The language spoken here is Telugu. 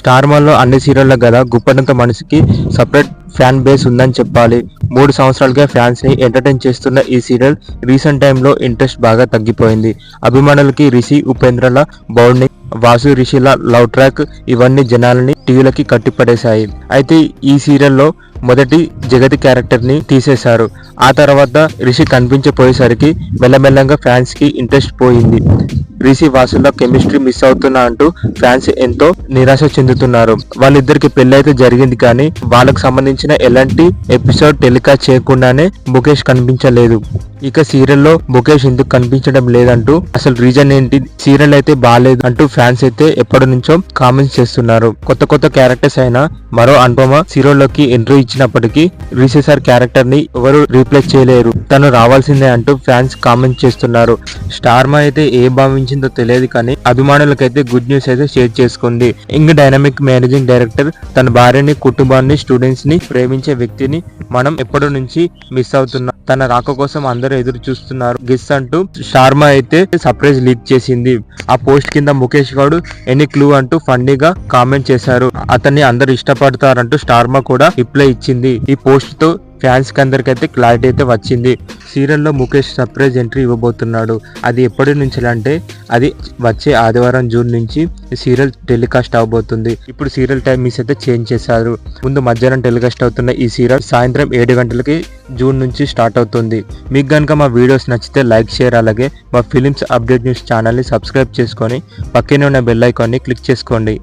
స్టార్ మాల్లో అన్ని సీరియళ్ళ కదా గుప్పడంత మనిషికి సపరేట్ ఫ్యాన్ బేస్ ఉందని చెప్పాలి. మూడు సంవత్సరాలుగా ఫ్యాన్స్ని ఎంటర్టైన్ చేస్తున్న ఈ సీరియల్ రీసెంట్ టైంలో ఇంట్రెస్ట్ బాగా తగ్గిపోయింది. అభిమానులకి రిషి ఉపేంద్రల బౌండింగ్ వాసు రిషిల లవ్ ట్రాక్ ఇవన్నీ జనాలని టీవీలకి కట్టిపడేశాయి. అయితే ఈ సీరియల్లో మొదటి జగతి క్యారెక్టర్ని తీసేశారు. ఆ తర్వాత రిషి కనిపించపోయేసరికి మెల్లమెల్లంగా ఫ్యాన్స్కి ఇంట్రెస్ట్ పోయింది. బీసీ వాసుల్లో కెమిస్ట్రీ మిస్ అవుతున్నా అంటూ ఫ్యాన్స్ ఎంతో నిరాశ చెందుతున్నారు. వాళ్ళిద్దరికి పెళ్ళైతే జరిగింది కానీ వాళ్ళకు సంబంధించిన ఎలాంటి ఎపిసోడ్ టెలికాస్ట్ చేయకుండానే ముఖేష్ కనిపించలేదు. ఇక సీరియల్లో ముఖేష్ ఎందుకు కనిపించడం లేదంటూ అసలు రీజన్ ఏంటి? సీరియల్ అయితే బాగాలేదు అంటూ ఫ్యాన్స్ అయితే ఎప్పటి నుంచో కామెంట్స్ చేస్తున్నారు. కొత్త కొత్త క్యారెక్టర్స్ అయినా మరో అనుపమ సీరియల్లోకి ఎంట్రీ ఇచ్చినప్పటికీ రీసెస్ ఆర్ క్యారెక్టర్ని ఎవరు రీప్లేస్ చేయలేరు. తను రావాల్సిందే అంటూ ఫ్యాన్స్ కామెంట్ చేస్తున్నారు. స్టార్ మా అయితే ఏ భావించిందో తెలియదు కానీ అభిమానులకైతే గుడ్ న్యూస్ అయితే షేర్ చేసుకుంది. ఇంగ్ డైనమిక్ మేనేజింగ్ డైరెక్టర్ తన భార్యని కుటుంబాన్ని స్టూడెంట్స్ని ప్రేమించే వ్యక్తిని మనం ఎప్పటి నుంచి మిస్ అవుతున్నాం? తన రాక కోసం అందరూ ఎదురు చూస్తున్నారు. గిస్ అంటూ షార్మా అయితే సర్ప్రైజ్ లీక్ చేసింది. ఆ పోస్ట్ కింద ముఖేష్ గౌడ్ ఎనీ క్లూ అంటూ ఫన్నీగా కామెంట్ చేశారు. అతన్ని అందరు ఇష్టపడతారంటూ స్టార్మా కూడా రిప్లై ఇచ్చింది. ఈ పోస్ట్తో ఫ్యాన్స్కి అందరికైతే క్లారిటీ అయితే వచ్చింది. సీరియల్లో ముఖేష్ సర్ప్రైజ్ ఎంట్రీ ఇవ్వబోతున్నాడు. అది ఎప్పటి నుంచి అంటే అది వచ్చే ఆదివారం జూన్ నుంచి సీరియల్ టెలికాస్ట్ అవబోతుంది. ఇప్పుడు సీరియల్ టైం అయితే చేంజ్ చేశారు. ముందు మధ్యాహ్నం టెలికాస్ట్ అవుతున్న ఈ సీరియల్ సాయంత్రం ఏడు గంటలకి జూన్ నుంచి స్టార్ట్ అవుతుంది. మీకు కనుక మా వీడియోస్ నచ్చితే లైక్ షేర్ అలాగే మా ఫిలిమ్స్ అప్డేట్ న్యూస్ ఛానల్ని సబ్స్క్రైబ్ చేసుకొని పక్కనే ఉన్న బెల్ ఐకాన్ని క్లిక్ చేసుకోండి.